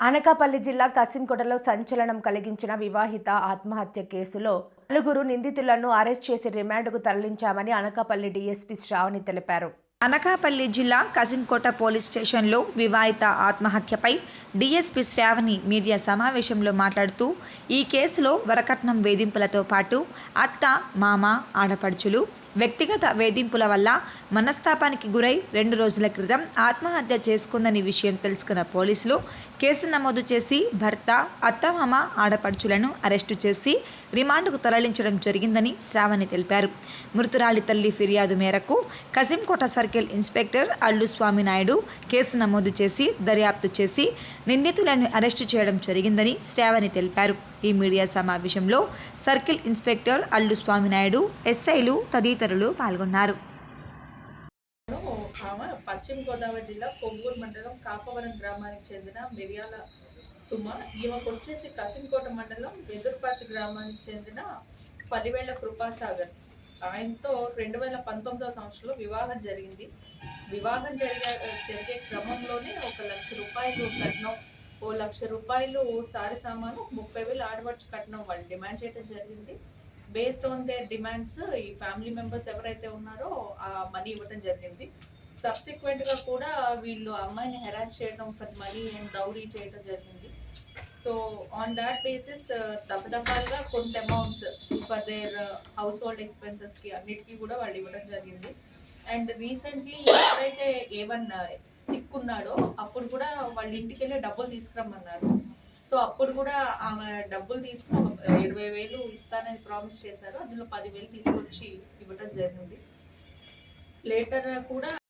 అనకాపల్లి జిల్లా కసింకోటలో సంచలనం కలిగించిన వివాహిత ఆత్మహత్య కేసులో నలుగురు నిందితులను అరెస్ట్ చేసి రిమాండ్కు తరలించామని అనకాపల్లి డీఎస్పీ శ్రావణి తెలిపారు. అనకాపల్లి జిల్లా కజింకోట పోలీస్ స్టేషన్లో వివాహిత ఆత్మహత్యపై డీఎస్పీ శ్రావణి మీడియా సమావేశంలో మాట్లాడుతూ ఈ కేసులో వరకట్నం వేధింపులతో పాటు అత్త మామ ఆడపడుచులు వ్యక్తిగత వేధింపుల వల్ల మనస్తాపానికి గురై రెండు రోజుల క్రితం ఆత్మహత్య చేసుకుందని విషయం తెలుసుకున్న పోలీసులు కేసు నమోదు చేసి భర్త అత్తమామ ఆడపడుచులను అరెస్టు చేసి రిమాండ్కు తరలించడం జరిగిందని శ్రావణి తెలిపారు. మృతురాలి తల్లి ఫిర్యాదు మేరకు Kasimkota circle circle inspector Allu Swaminaidu case నమోదు చేసి దర్యాప్తు చేసి నిందితులను అరెస్టు చేయడం జరిగిందని శ్రావణి తెలిపారు. ఈ మీడియా సమావేశంలో సర్కిల్ ఇన్స్పెక్టర్ అల్లు స్వామినాయుడు ఎస్ఐలు తదితరులు పాల్గొన్నారు. పశ్చిమ గోదావరి జిల్లా పొంగూరు మండలం కాపవరం గ్రామానికి చెందిన మిర్యాల సుమ. ఈమెకు వచ్చేసి కసింకోట మండలం వెదురుపాటి గ్రామానికి చెందిన పలివేళ్ళ కృపాసాగర్. ఆయనతో రెండు వేల పంతొమ్మిదవ సంవత్సరంలో వివాహం జరిగింది. వివాహం జరిగే జరిగే క్రమంలోనే ఒక లక్ష రూపాయలు కట్నం ఓ లక్ష రూపాయలు సారి సామాను ముప్పై వేలు ఆడవచ్చు కట్నం వాళ్ళు డిమాండ్ చేయడం జరిగింది. బేస్డ్ ఆన్ దేర్ డిమాండ్స్ ఈ ఫ్యామిలీ మెంబర్స్ ఎవరైతే ఉన్నారో ఆ మనీ ఇవ్వడం జరిగింది. సబ్సిక్వెంట్గా కూడా వీళ్ళు అమ్మాయిని హెరాస్ చేయడం ఫర్ మనీ అండ్ దౌరీ చేయడం జరిగింది. సో ఆన్ దాట్ బేసిస్ దఫదఫాలుగా కొంత amounts for their household ఎక్స్పెన్సెస్కి అన్నిటికీ కూడా వాళ్ళు ఇవ్వడం జరిగింది. అండ్ రీసెంట్లీ ఎప్పుడైతే ఏవన్ సిక్ uh, ఉన్నాడో అప్పుడు కూడా వాళ్ళ ఇంటికి వెళ్ళి డబ్బులు తీసుకురమ్మన్నారు. సో అప్పుడు కూడా ఆమె డబ్బులు తీసుకుని uh, ఇరవై వేలు ఇస్తానని ప్రామిస్ చేశారు. అందులో పదివేలు తీసుకొచ్చి ఇవ్వడం జరిగింది. లేటర్ కూడా